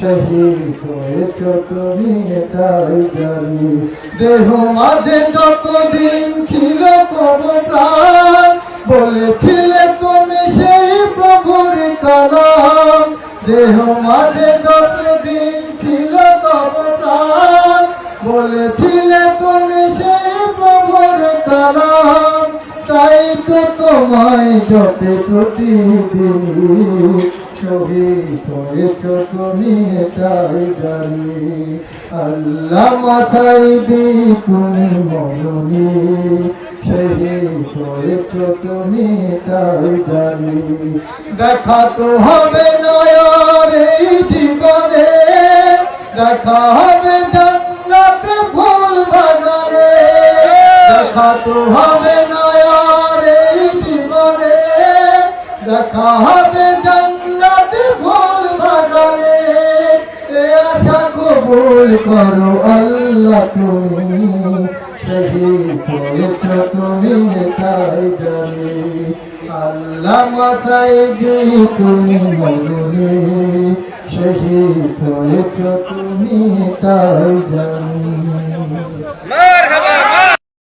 শহীদ হয়েছ তুমি এটাই জানি দেহ মাঝে যতদিন ছিল কব বলেছিলে তুমি সেই প্রভুর কালাম। দেহ মাঝে যতদিন ছিল কব বলেছিলে তুমি সেই প্রভুর কালাম। তাই তো তোমায় জপে প্রতিদিনই শহীদ হয়েছ তুমি এটাই জানি আল্লাহ মাথায় দি তুমি মরণি শহীদ হয়েছ তুমি এটাই জানি দেখা তো হবে না এই জীবনে দেখা হবে জান্নাতে ফুল বাগানে দেখা তো হবে না এই জীবনে, দেখা হবে আশা কবুল করো আল্লাহ, তুমি শহীদ হয়েছ, তুমি তাই জানি আল্লাহ মাসাই দি তুমি মরুনি শহীদ হয়েছ, তুমি তাই জানি